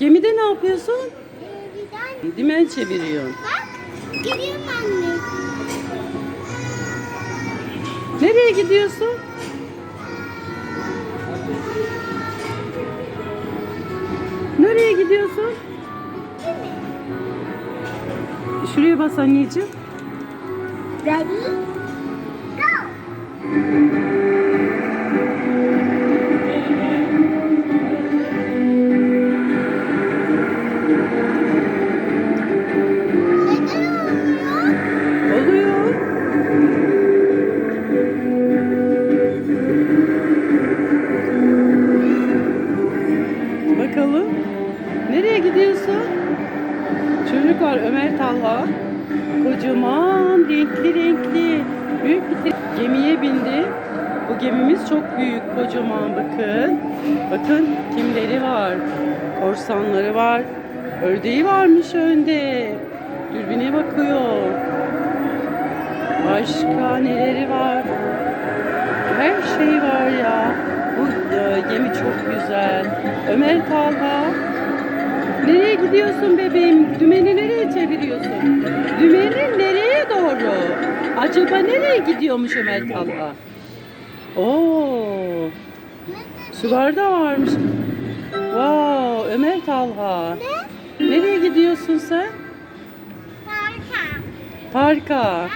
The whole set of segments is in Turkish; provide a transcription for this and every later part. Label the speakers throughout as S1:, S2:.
S1: Gemide ne yapıyorsun?
S2: Gemiden
S1: Dimen çeviriyorsun.
S2: bak gidiyorum anne.
S1: Nereye gidiyorsun? Nereye gidiyorsun? Şuraya bas anneciğim.
S2: Ready? Go.
S1: Bakalım. Nereye gidiyorsun? Çocuk var Ömer Talha. Kocaman, renkli renkli. Büyük bir gemiye bindi. Bu gemimiz çok büyük, kocaman bakın. Bakın kimleri var. Korsanları var. Ördeği varmış önde. Dürbüne bakıyor. Başka neleri var? Her şey var ya. Bu e, gemi çok güzel. Ömer Talha. Nereye gidiyorsun bebeğim? Dümeni nereye çeviriyorsun? Dümeni nereye doğru? Acaba nereye gidiyormuş Ömer Talha? Oo, sular da varmış. Wow, Ömer Talha. Nereye gidiyorsun sen?
S2: Parka.
S1: Parka.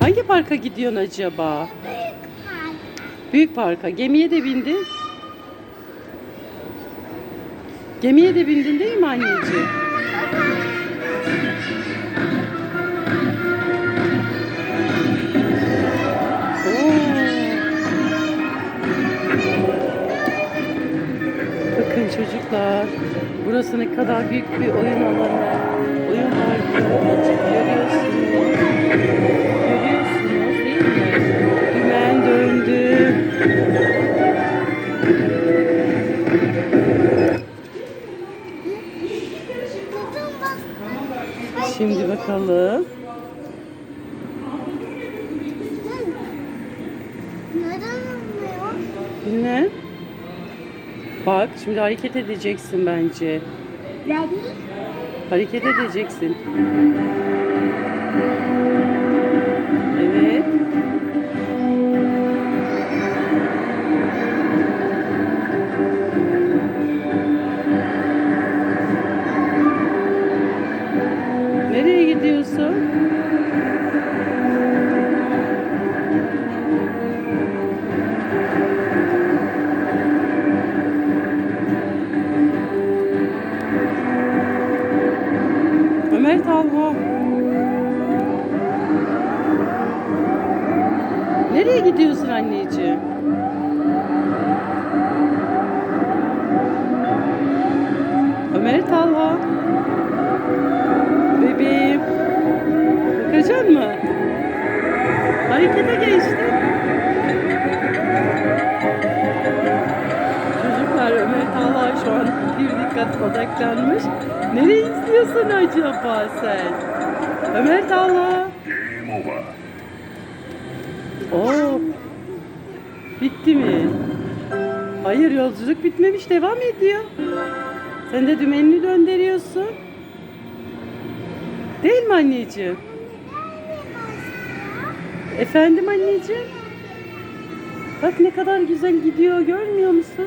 S1: Hangi parka gidiyorsun acaba?
S2: Büyük park.
S1: Büyük parka. Gemiye de bindin. Gemiye de bindin değil mi anneciğim? Bakın çocuklar. Burası ne kadar büyük bir oyun alanı. Oyun parkı. Görüyorsunuz
S2: Neden olmuyor?
S1: Bak şimdi hareket edeceksin bence.
S2: Ready?
S1: Hareket edeceksin. Nereye gidiyorsun anneciğim? Ömer Talha. Bebeğim. Bakacak mı? Harekete geçti. Çocuklar Ömer Talha şu an bir dikkat odaklanmış. Nereye izliyorsun acaba sen? Ömer Talha. Oo. Bitti mi? Hayır yolculuk bitmemiş devam ediyor. Sen de dümenini döndürüyorsun. Değil mi anneciğim? Efendim anneciğim? Bak ne kadar güzel gidiyor görmüyor musun?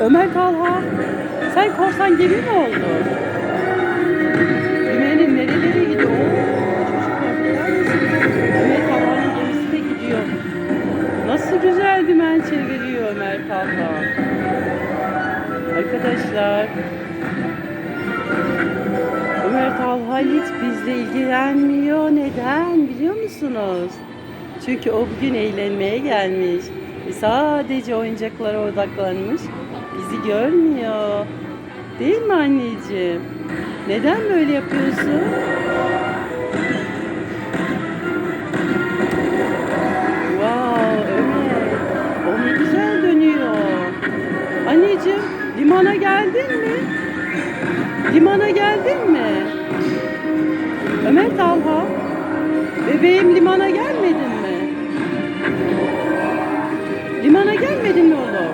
S1: Ömer Talha. Sen korsan gemi mi oldun? Dümenin nerelere gidiyor? Ömer Talha'nın gemisi de gidiyor. Nasıl güzel dümen çeviriyor Ömer Talha. Arkadaşlar. Ömer Talha hiç bizle ilgilenmiyor. Neden biliyor musunuz? Çünkü o bugün eğlenmeye gelmiş. Sadece oyuncaklara odaklanmış. Bizi görmüyor. Değil mi anneciğim? Neden böyle yapıyorsun? Wow Ömer. O ne güzel dönüyor. Anneciğim limana geldin mi? Limana geldin mi? Ömer Talha. Bebeğim limana gelmedin mi? Limana gelmedin mi oğlum?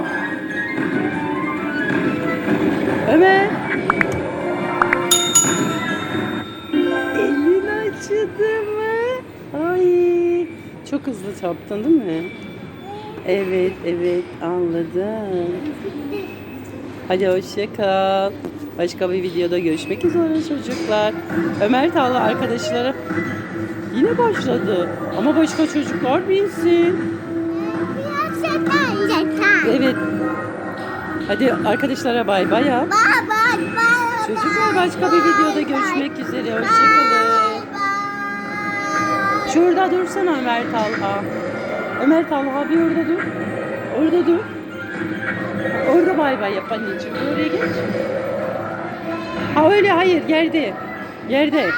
S1: Hızlı çarptın değil mi? Evet, evet anladım. Hadi hoşça kal. Başka bir videoda görüşmek üzere çocuklar. Ömer Tağla arkadaşlara yine başladı. Ama başka çocuklar
S2: yeter.
S1: Evet. Hadi arkadaşlara bay bay. Çocuklar başka bir videoda görüşmek üzere. Hoşçakalın. Şurada dursana Ömer Talha. Ömer Talha bir orada dur. Orada dur. Orada bay bay yap anneciğim. Oraya geç. Ha öyle hayır yerde. Yerde.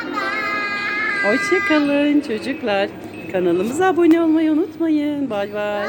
S1: Hoşçakalın çocuklar. Kanalımıza abone olmayı unutmayın. Bay bay.